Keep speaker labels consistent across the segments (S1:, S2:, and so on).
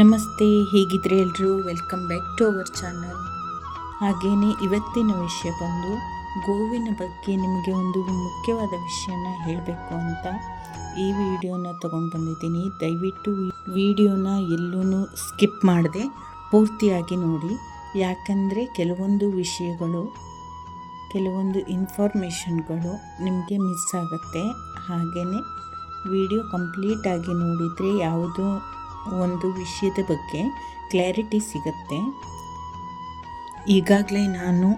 S1: ನಮಸ್ತೆ, ಹೇಗಿದ್ರೆ ಎಲ್ಲರೂ welcome back to our channel ಹಾಗೆಯೇ ಇವತ್ತಿನ ವಿಷಯ ಬಂದು, ಗೋವಿನ ಬಗ್ಗೆ ನಿಮಗೆ ಒಂದು ಮುಖ್ಯವಾದ ವಿಷಯನ ಹೇಳಬೇಕು ಅಂತ ಈ ವಿಡಿಯೋನ ತಗೊಂಡು ಬಂದಿದ್ದೀನಿ. ದಯವಿಟ್ಟು ವಿಡಿಯೋನ ಎಲ್ಲೂ ಸ್ಕಿಪ್ ಮಾಡದೆ, ಪೂರ್ತಿಯಾಗಿ ನೋಡಿ. ಯಾಕಂದರೆ ಕೆಲವೊಂದು ವಿಷಯಗಳು, ಕೆಲವೊಂದು ಇನ್ಫಾರ್ಮೇಷನ್ಗಳು ನಿಮಗೆ ಮಿಸ್ ಆಗುತ್ತೆ. ಹಾಗೆಯೇ ವಿಡಿಯೋ ಕಂಪ್ಲೀಟಾಗಿ ನೋಡಿದರೆ ಯಾವುದೋ ಒಂದು ವಿಷಯದ ಬಗ್ಗೆ ಕ್ಲಾರಿಟಿ ಸಿಗುತ್ತೆ. ಈಗಾಗಲೇ ನಾನು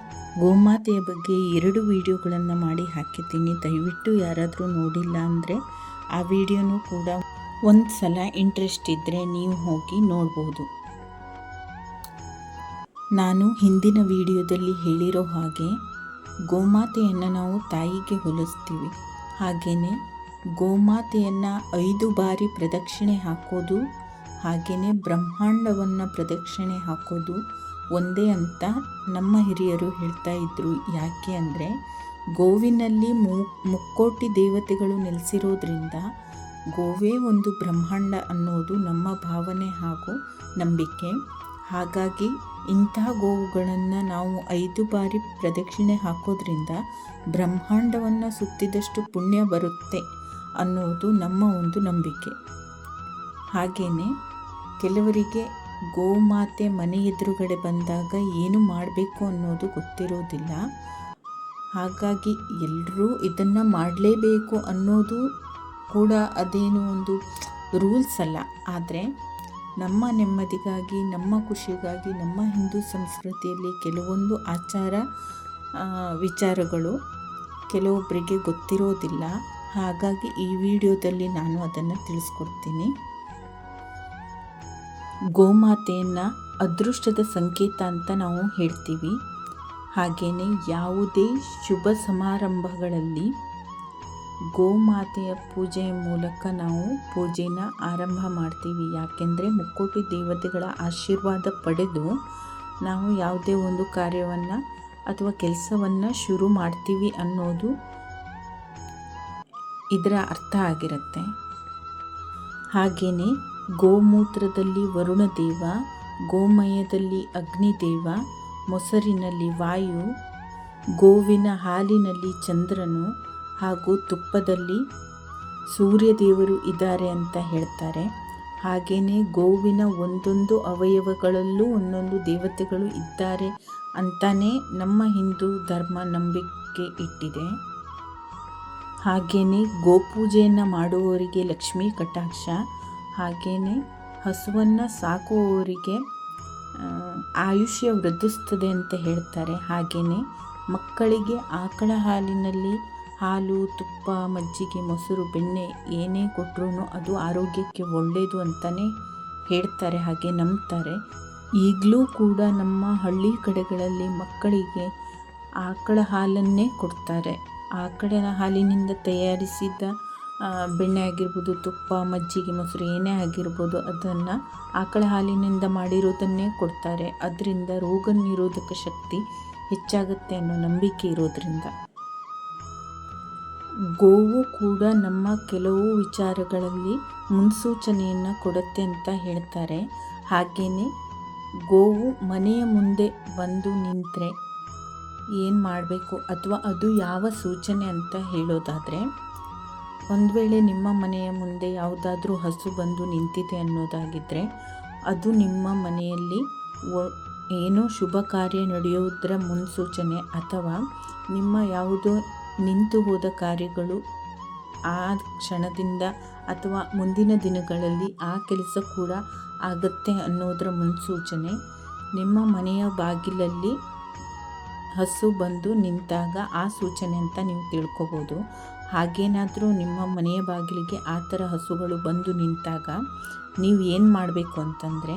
S1: ಗೋಮಾತೆಯ ಬಗ್ಗೆ ಎರಡು ವಿಡಿಯೋಗಳನ್ನು ಮಾಡಿ ಹಾಕಿದ್ದೀನಿ. ದಯವಿಟ್ಟು ಯಾರಾದರೂ ನೋಡಿಲ್ಲ ಅಂದರೆ ಆ ವಿಡಿಯೋನೂ ಕೂಡ ಒಂದು ಸಲ ಇಂಟ್ರೆಸ್ಟ್ ಇದ್ದರೆ ನೀವು ಹೋಗಿ ನೋಡ್ಬೋದು. ನಾನು ಹಿಂದಿನ ವಿಡಿಯೋದಲ್ಲಿ ಹೇಳಿರೋ ಹಾಗೆ ಗೋಮಾತೆಯನ್ನು ನಾವು ತಾಯಿಗೆ ಹೋಲಿಸ್ತೀವಿ. ಹಾಗೆಯೇ ಗೋಮಾತೆಯನ್ನು ಐದು ಬಾರಿ ಪ್ರದಕ್ಷಿಣೆ ಹಾಕೋದು ಹಾಗೆಯೇ ಬ್ರಹ್ಮಾಂಡವನ್ನು ಪ್ರದಕ್ಷಿಣೆ ಹಾಕೋದು ಒಂದೇ ಅಂತ ನಮ್ಮ ಹಿರಿಯರು ಹೇಳ್ತಾ ಇದ್ದರು ಯಾಕೆ ಅಂದರೆ ಗೋವಿನಲ್ಲಿ ಮು, ಮುಕ್ಕೋಟಿ ದೇವತೆಗಳು ನೆಲೆಸಿರೋದ್ರಿಂದ ಗೋವೇ ಒಂದು ಬ್ರಹ್ಮಾಂಡ ಅನ್ನೋದು ನಮ್ಮ ಭಾವನೆ ಹಾಗೂ ನಂಬಿಕೆ. ಹಾಗಾಗಿ ಇಂತಹ ಗೋವುಗಳನ್ನು ನಾವು ಐದು ಬಾರಿ ಪ್ರದಕ್ಷಿಣೆ ಹಾಕೋದ್ರಿಂದ ಬ್ರಹ್ಮಾಂಡವನ್ನು ಸುತ್ತಿದಷ್ಟು ಪುಣ್ಯ ಬರುತ್ತೆ ಅನ್ನೋದು ನಮ್ಮ ಒಂದು ನಂಬಿಕೆ. ಹಾಗೆಯೇ ಕೆಲವರಿಗೆ ಗೋಮಾತೆ ಮನೆ ಎದುರುಗಡೆ ಬಂದಾಗ ಏನು ಮಾಡಬೇಕು ಅನ್ನೋದು ಗೊತ್ತಿರೋದಿಲ್ಲ. ಹಾಗಾಗಿ ಎಲ್ಲರೂ ಇದನ್ನು ಮಾಡಲೇಬೇಕು ಅನ್ನೋದು ಕೂಡ ಅದೇನು ಒಂದು ರೂಲ್ಸ್ ಅಲ್ಲ. ಆದರೆ ನಮ್ಮ ನೆಮ್ಮದಿಗಾಗಿ, ನಮ್ಮ ಖುಷಿಗಾಗಿ, ನಮ್ಮ ಹಿಂದೂ ಸಂಸ್ಕೃತಿಯಲ್ಲಿ ಕೆಲವೊಂದು ಆಚಾರ ವಿಚಾರಗಳು ಕೆಲವೊಬ್ಬರಿಗೆ ಗೊತ್ತಿರೋದಿಲ್ಲ. ಹಾಗಾಗಿ ಈ ವಿಡಿಯೋದಲ್ಲಿ ನಾನು ಅದನ್ನು ತಿಳಿಸ್ಕೊಡ್ತೀನಿ. ಗೋಮಾತೆಯನ್ನು ಅದೃಷ್ಟದ ಸಂಕೇತ ಅಂತ ನಾವು ಹೇಳ್ತೀವಿ. ಹಾಗೆಯೇ ಯಾವುದೇ ಶುಭ ಸಮಾರಂಭಗಳಲ್ಲಿ ಗೋಮಾತೆಯ ಪೂಜೆಯ ಮೂಲಕ ನಾವು ಪೂಜೆನ ಆರಂಭ ಮಾಡ್ತೀವಿ. ಯಾಕೆಂದರೆ ಮುಕ್ಕೋಟಿ ದೇವತೆಗಳ ಆಶೀರ್ವಾದ ಪಡೆದು ನಾವು ಯಾವುದೇ ಒಂದು ಕಾರ್ಯವನ್ನು ಅಥವಾ ಕೆಲಸವನ್ನು ಶುರು ಮಾಡ್ತೀವಿ ಅನ್ನೋದು ಇದರ ಅರ್ಥ ಆಗಿರುತ್ತೆ. ಹಾಗೆಯೇ ಗೋಮೂತ್ರದಲ್ಲಿ ವರುಣದೇವ, ಗೋಮಯದಲ್ಲಿ ಅಗ್ನಿದೇವ, ಮೊಸರಿನಲ್ಲಿ ವಾಯು, ಗೋವಿನ ಹಾಲಿನಲ್ಲಿ ಚಂದ್ರನು ಹಾಗೂ ತುಪ್ಪದಲ್ಲಿ ಸೂರ್ಯದೇವರು ಇದ್ದಾರೆ ಅಂತ ಹೇಳ್ತಾರೆ. ಹಾಗೆಯೇ ಗೋವಿನ ಒಂದೊಂದು ಅವಯವಗಳಲ್ಲೂ ಒಂದೊಂದು ದೇವತೆಗಳು ಇದ್ದಾರೆ ಅಂತಾನೆ ನಮ್ಮ ಹಿಂದೂ ಧರ್ಮ ನಂಬಿಕೆ ಇಟ್ಟಿದೆ. ಹಾಗೆಯೇ ಗೋಪೂಜೆಯನ್ನು ಮಾಡುವವರಿಗೆ ಲಕ್ಷ್ಮೀ ಕಟಾಕ್ಷ ಹಾಗೆಯೇ ಹಸುವನ್ನು ಸಾಕುವವರಿಗೆ ಆಯುಷ್ಯ ವೃದ್ಧಿಸ್ತದೆ ಅಂತ ಹೇಳ್ತಾರೆ. ಹಾಗೆಯೇ ಮಕ್ಕಳಿಗೆ ಆಕಳ ಹಾಲಿನಲ್ಲಿ ಹಾಲು, ತುಪ್ಪ, ಮಜ್ಜಿಗೆ, ಮೊಸರು, ಬೆಣ್ಣೆ ಏನೇ ಕೊಟ್ಟರು ಅದು ಆರೋಗ್ಯಕ್ಕೆ ಒಳ್ಳೆಯದು ಅಂತಲೇ ಹೇಳ್ತಾರೆ, ಹಾಗೆ ನಂಬ್ತಾರೆ. ಈಗಲೂ ಕೂಡ ನಮ್ಮ ಹಳ್ಳಿ ಕಡೆಗಳಲ್ಲಿ ಮಕ್ಕಳಿಗೆ ಆಕಳ ಹಾಲನ್ನೇ ಕೊಡ್ತಾರೆ. ಆಕಳಿನ ಹಾಲಿನಿಂದ ತಯಾರಿಸಿದ ಬೆಣ್ಣೆ ಆಗಿರ್ಬೋದು, ತುಪ್ಪ, ಮಜ್ಜಿಗೆ ಮೊಸರು ಏನೇ ಆಗಿರ್ಬೋದು, ಅದನ್ನು ಆಕಳ ಹಾಲಿನಿಂದ ಮಾಡಿರೋದನ್ನೇ ಕೊಡ್ತಾರೆ. ಅದರಿಂದ ರೋಗ ನಿರೋಧಕ ಶಕ್ತಿ ಹೆಚ್ಚಾಗುತ್ತೆ ಅನ್ನೋ ನಂಬಿಕೆ ಇರೋದ್ರಿಂದ. ಗೋವು ಕೂಡ ನಮ್ಮ ಕೆಲವು ವಿಚಾರಗಳಲ್ಲಿ ಮುನ್ಸೂಚನೆಯನ್ನು ಕೊಡುತ್ತೆ ಅಂತ ಹೇಳ್ತಾರೆ. ಹಾಗೆಯೇ ಗೋವು ಮನೆಯ ಮುಂದೆ ಬಂದು ನಿಂತರೆ ಏನು ಮಾಡಬೇಕು? ಅಥವಾ ಅದು ಯಾವ ಸೂಚನೆ ಅಂತ ಹೇಳೋದಾದರೆ ಒಂದು ವೇಳೆ ನಿಮ್ಮ ಮನೆಯ ಮುಂದೆ ಯಾವುದಾದ್ರೂ ಹಸು ಬಂದು ನಿಂತಿದೆ ಅನ್ನೋದಾಗಿದ್ದರೆ ಅದು ನಿಮ್ಮ ಮನೆಯಲ್ಲಿ ಏನೋ ಶುಭ ಕಾರ್ಯ ನಡೆಯೋದರ ಮುನ್ಸೂಚನೆ ಅಥವಾ ನಿಮ್ಮ ಯಾವುದೋ ನಿಂತು ಹೋದ ಕಾರ್ಯಗಳು ಆ ಕ್ಷಣದಿಂದ ಅಥವಾ ಮುಂದಿನ ದಿನಗಳಲ್ಲಿ ಆ ಕೆಲಸ ಕೂಡ ಆಗುತ್ತೆ ಅನ್ನೋದರ ಮುನ್ಸೂಚನೆ ನಿಮ್ಮ ಮನೆಯ ಬಾಗಿಲಲ್ಲಿ ಹಸು ಬಂದು ನಿಂತಾಗ ಆ ಸೂಚನೆ ಅಂತ ನೀವು ತಿಳ್ಕೊಬೋದು. ಹಾಗೇನಾದರೂ ನಿಮ್ಮ ಮನೆಯ ಬಾಗಿಲಿಗೆ ಆ ಥರ ಹಸುಗಳು ಬಂದು ನಿಂತಾಗ ನೀವು ಏನು ಮಾಡಬೇಕು ಅಂತಂದರೆ,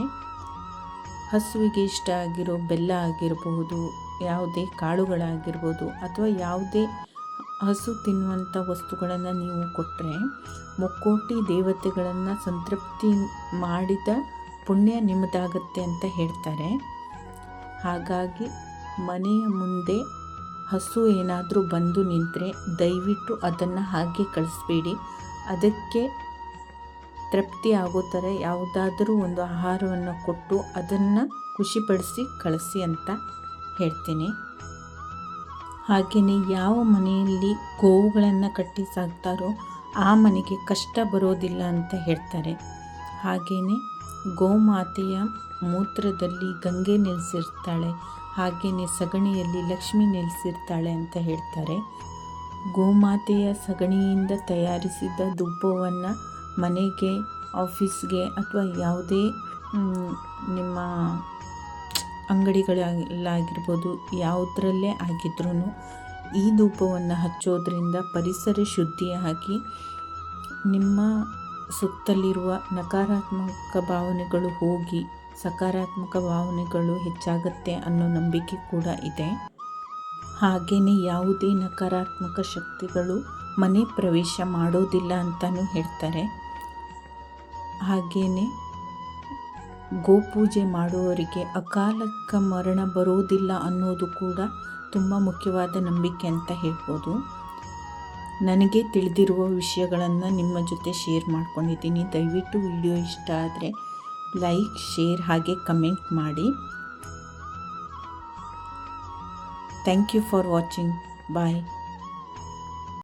S1: ಹಸುವಿಗೆ ಇಷ್ಟ ಆಗಿರೋ ಬೆಲ್ಲ ಆಗಿರಬಹುದು ಯಾವುದೇ ಕಾಳುಗಳಾಗಿರ್ಬೋದು ಅಥವಾ ಯಾವುದೇ ಹಸು ತಿನ್ನುವಂಥ ವಸ್ತುಗಳನ್ನು ನೀವು ಕೊಟ್ಟರೆ ಮುಕ್ಕೋಟಿ ದೇವತೆಗಳನ್ನು ಸಂತೃಪ್ತಿ ಮಾಡಿದ ಪುಣ್ಯ ನಿಮ್ಮದಾಗತ್ತೆ ಅಂತ ಹೇಳ್ತಾರೆ. ಹಾಗಾಗಿ ಮನೆಯ ಮುಂದೆ ಹಸು ಏನಾದರೂ ಬಂದು ನಿಂತರೆ ದಯವಿಟ್ಟು ಅದನ್ನು ಹಾಗೆ ಕಳಿಸ್ಬೇಡಿ. ಅದಕ್ಕೆ ತೃಪ್ತಿ ಆಗೋ ಥರ ಯಾವುದಾದರೂ ಒಂದು ಆಹಾರವನ್ನು ಕೊಟ್ಟು ಅದನ್ನು ಖುಷಿಪಡಿಸಿ ಕಳಿಸಿ ಅಂತ ಹೇಳ್ತೀನಿ. ಹಾಗೆಯೇ ಯಾವ ಮನೆಯಲ್ಲಿ ಗೋವುಗಳನ್ನು ಕಟ್ಟಿ ಸಾಕ್ತಾರೋ ಆ ಮನೆಗೆ ಕಷ್ಟ ಬರೋದಿಲ್ಲ ಅಂತ ಹೇಳ್ತಾರೆ. ಹಾಗೆಯೇ ಗೋಮಾತೆಯ ಮೂತ್ರದಲ್ಲಿ ಗಂಗೆ ನೆಲೆಸಿರ್ತಾಳೆ. ಹಾಗೆಯೇ ಸಗಣಿಯಲ್ಲಿ ಲಕ್ಷ್ಮಿ ನೆಲೆಸಿರ್ತಾಳೆ ಅಂತ ಹೇಳ್ತಾರೆ. ಗೋಮಾತೆಯ ಸಗಣಿಯಿಂದ ತಯಾರಿಸಿದ ಧೂಪವನ್ನು ಮನೆಗೆ, ಆಫೀಸ್ಗೆ ಅಥವಾ ಯಾವುದೇ ನಿಮ್ಮ ಅಂಗಡಿಗಳಲ್ಲಾಗಿರ್ಬೋದು, ಯಾವುದರಲ್ಲೇ ಆಗಿದ್ರೂ ಈ ಧೂಪವನ್ನು ಹಚ್ಚೋದ್ರಿಂದ ಪರಿಸರ ಶುದ್ಧಿಯಾಗಿ ನಿಮ್ಮ ಸುತ್ತಲಿರುವ ನಕಾರಾತ್ಮಕ ಭಾವನೆಗಳು ಹೋಗಿ ಸಕಾರಾತ್ಮಕ ಭಾವನೆಗಳು ಹೆಚ್ಚಾಗುತ್ತೆ ಅನ್ನೋ ನಂಬಿಕೆ ಕೂಡ ಇದೆ. ಹಾಗೆಯೇ ಯಾವುದೇ ನಕಾರಾತ್ಮಕ ಶಕ್ತಿಗಳು ಮನೆ ಪ್ರವೇಶ ಮಾಡೋದಿಲ್ಲ ಅಂತಲೂ ಹೇಳ್ತಾರೆ. ಹಾಗೆಯೇ ಗೋಪೂಜೆ ಮಾಡುವವರಿಗೆ ಅಕಾಲಕ್ಕ ಮರಣ ಬರೋದಿಲ್ಲ ಅನ್ನೋದು ಕೂಡ ತುಂಬ ಮುಖ್ಯವಾದ ನಂಬಿಕೆ ಅಂತ ಹೇಳ್ಬೋದು. ನನಗೆ ತಿಳಿದಿರುವ ವಿಷಯಗಳನ್ನು ನಿಮ್ಮ ಜೊತೆ ಶೇರ್ ಮಾಡ್ಕೊಂಡಿದ್ದೀನಿ. ದಯವಿಟ್ಟು ವಿಡಿಯೋ ಇಷ್ಟ ಆದರೆ ಲೈಕ್ ಶೇರ್ ಹಾಗೆ ಕಮೆಂಟ್ ಮಾಡಿ. Thank you for watching. Bye.